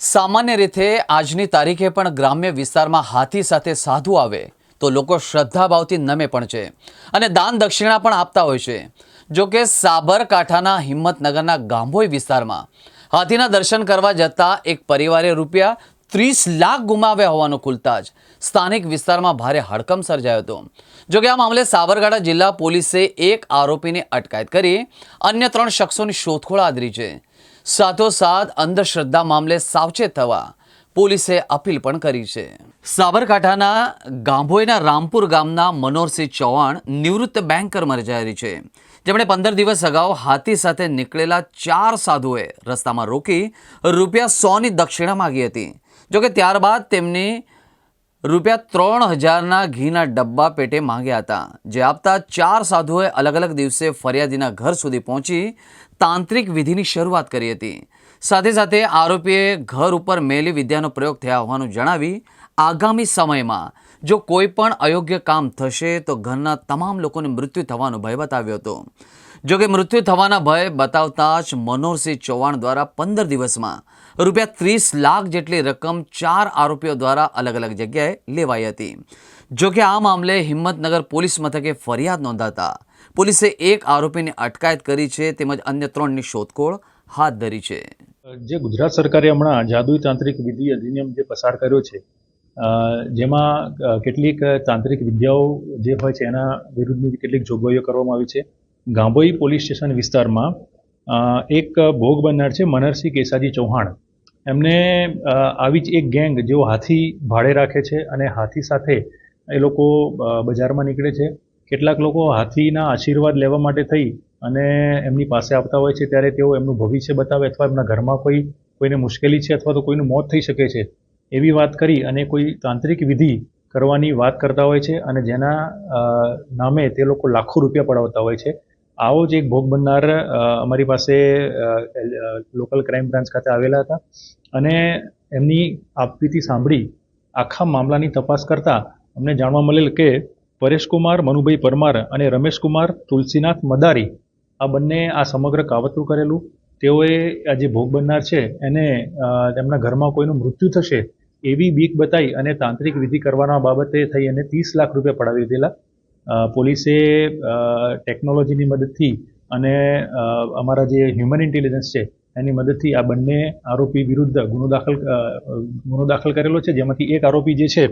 સામાન્ય રીતે આજની તારીખે પણ ગ્રામ્ય વિસ્તારમાં હાથી સાથે સાધુ આવે તો લોકો શ્રદ્ધાભાવથી નમે પણ છે અને દાન દક્ષિણા પણ આપતા હોય છે. જો કે સાબરકાંઠાના હિંમતનગરના ગાંભોઈ વિસ્તારમાં હાથીના દર્શન કરવા જતા એક પરિવારે રૂપિયા ત્રીસ લાખ ગુમાવ્યા હોવાનું ખુલતા જ સ્થાનિક વિસ્તારમાં ભારે હડકંપ સર્જાયો હતો. જોકે આ મામલે સાબરકાંઠા જિલ્લા પોલીસે એક આરોપીની અટકાયત કરી અન્ય ત્રણ શખ્સોની શોધખોળ આદરી છે. સાથોસાથ અંધશ્રદ્ધા મામલે સાવચેત થવા પોલીસે અપીલ પણ કરી છે. સાબરકાંઠાના ગાંભોઈના રામપુર ગામના મનોહરસિંહ ચૌહાણ નિવૃત્ત બેન્કર મરજાયેલી છે. જેમણે પંદર દિવસ અગાઉ હાથી સાથે નીકળેલા ચાર સાધુએ રસ્તામાં રોકી રૂપિયા સોની દક્ષિણા માગી હતી. જોકે ત્યારબાદ તેમની રૂપિયા ત્રણ હજારના ઘીના ડબ્બા પેટે માંગ્યા હતા, જે આપતા ચાર સાધુઓએ અલગ અલગ દિવસે ફરિયાદીના ઘર સુધી પહોંચી તાંત્રિક વિધિની શરૂઆત કરી હતી. સાથે સાથે આરોપીએ ઘર ઉપર મેલી વિદ્યાનો પ્રયોગ થયા હોવાનું જણાવી આગામી સમયમાં જો કોઈ પણ અયોગ્ય કામ થશે તો ઘરના તમામ લોકોને મૃત્યુ થવાનો ભય બતાવ્યો હતો. જો કે મૃત્યુ થવાના ભય બતાવતા જ મનોહરસિંહ ચૌહાણ દ્વારા પંદર દિવસમાં રૂપિયા ત્રીસ લાખ જેટલી રકમ ચાર આરોપીઓ દ્વારા અલગ અલગ જગ્યાએ લેવાઈ હતી. જો કે આ મામલે હિંમતનગર પોલીસ મથકે ફરિયાદ નોંધાતા પોલીસે એક આરોપીની અટકાયત કરી છે તેમજ અન્ય ત્રણની શોધખોળ હાથ ધરી છે. જે ગુજરાત સરકારે હમણાં જાદુઈ તાંત્રિક વિધિ અધિનિયમ જે પસાર કર્યો છે જેમાં કેટલીક તાંત્રિક વિદ્યાઓ જે હોય છે એના વિરુદ્ધની કેટલીક જોગવાઈઓ કરવામાં આવી છે. ગાંભોઈ પોલીસ સ્ટેશન વિસ્તારમાં એક ભોગ બનનાર છે મનરસિંહ કેસાજી ચૌહાણ. એમને આવી જ એક ગેંગ જેઓ હાથી ભાડે રાખે છે અને હાથી સાથે એ લોકો બજારમાં નીકળે છે. કેટલાક લોકો હાથીના આશીર્વાદ લેવા માટે થઈ અને એમની પાસે આવતા હોય છે ત્યારે તેઓ એમનું ભવિષ્ય બતાવે અથવા એમના ઘરમાં કોઈ, કોઈને મુશ્કેલી છે અથવા તો કોઈનું મોત થઈ શકે છે એવી વાત કરી અને કોઈ તાંત્રિક વિધિ કરવાની વાત કરતા હોય છે અને જેના નામે તે લોકો લાખો રૂપિયા પડાવતા હોય છે. આવો જ એક ભોગ બનનાર અમારી પાસે લોકલ ક્રાઇમ બ્રાન્ચ ખાતે આવેલા હતા. અને એમની આપવીતી સાંભળી, આખા મામલાની તપાસ કરતા અમને જાણવા મળેલ કે પરેશકુમાર મનુભાઈ પરમાર અને રમેશકુમાર તુલસીનાથ મદારી, આ બંને આ સમગ્ર કાવતરું કરેલું. તેઓએ આ જે ભોગ બનનાર છે, એને તેમના ઘરમાં કોઈનું મૃત્યુ થશે એવી બીક બતાવી અને તાંત્રિક વિધિ કરવાના બાબતે થઈ અને ત્રીસ લાખ રૂપિયા પડાવી દીધેલા. પોલીસે ટેકનોલોજીની મદદથી અને અમારા જે હ્યુમન ઇન્ટેલિજન્સ છે, એની મદદથી આ બંને આરોપી વિરુદ્ધ ગુનો દાખલ ગુનો દાખલ કરેલો છે. જેમાંથી એક આરોપી જે છે,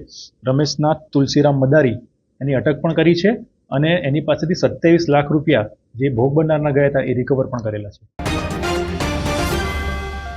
રમેશનાથ તુલસીરામ મદારી, એની અટક પણ કરી છે અને એની પાસેથી સત્યાવીસ લાખ રૂપિયા જે ભોગ બનનારના ગયા હતા એ રિકવર પણ કરેલા છે.